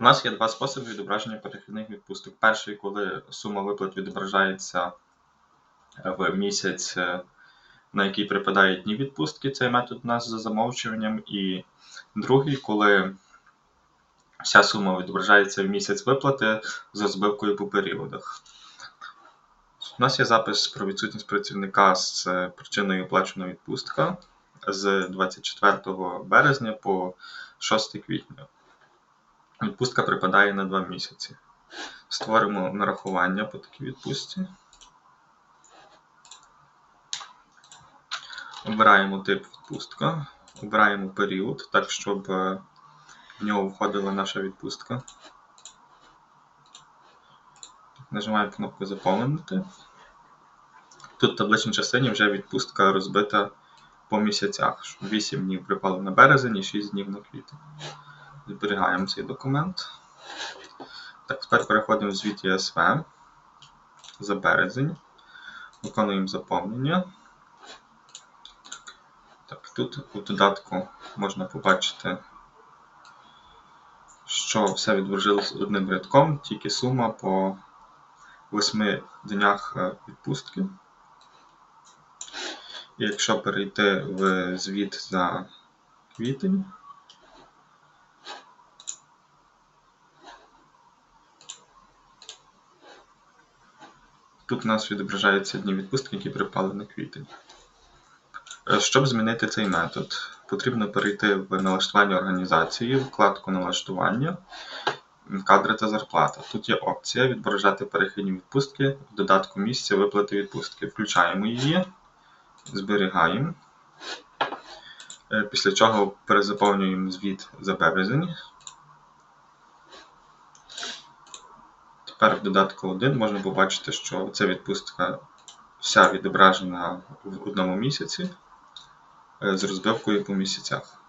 У нас є два способи відображення перехідних відпусток. Перший, коли сума виплат відображається в місяць, е, на який припадають дні відпустки, цей метод у нас за замовчуванням. І другий, коли вся сума відображається в місяць виплати з розбивкою по періодах. У нас є запис про відсутність працівника з е, причиною оплачена відпустка з 24 березня по 6 квітня. Відпустка припадає на 2 місяці. Створимо нарахування по такій відпустці. Обираємо тип відпустка, обираємо період, так, щоб е, в нього входила наша відпустка. Нажимаємо кнопку Заповнити. Тут в табличній частині вже відпустка розбита по місяцях. 8 днів припало на березень і 6 днів на квітень. Зберігаємо цей документ. Так, тепер переходимо в звіт ЄСВ за березень. Виконуємо заповнення. Так, тут у додатку можна побачити, що все відображилось одним рядком, тільки сума по 8 днях е, відпустки. Якщо перейти в звіт за квітень, тут у нас відображаються дні відпустки, які припали на квітень. Е, Щоб змінити цей метод, потрібно перейти в налаштування організації, вкладку налаштування, кадри та зарплата. Тут є опція відображати перехідні відпустки в додатку місця виплати відпустки. Включаємо її, зберігаємо. Е, Після чого перезаповнюємо звіт за березень. Тепер в додатку 1 можна побачити, що ця відпустка вся відображена в одному місяці е, з розбивкою по місяцях.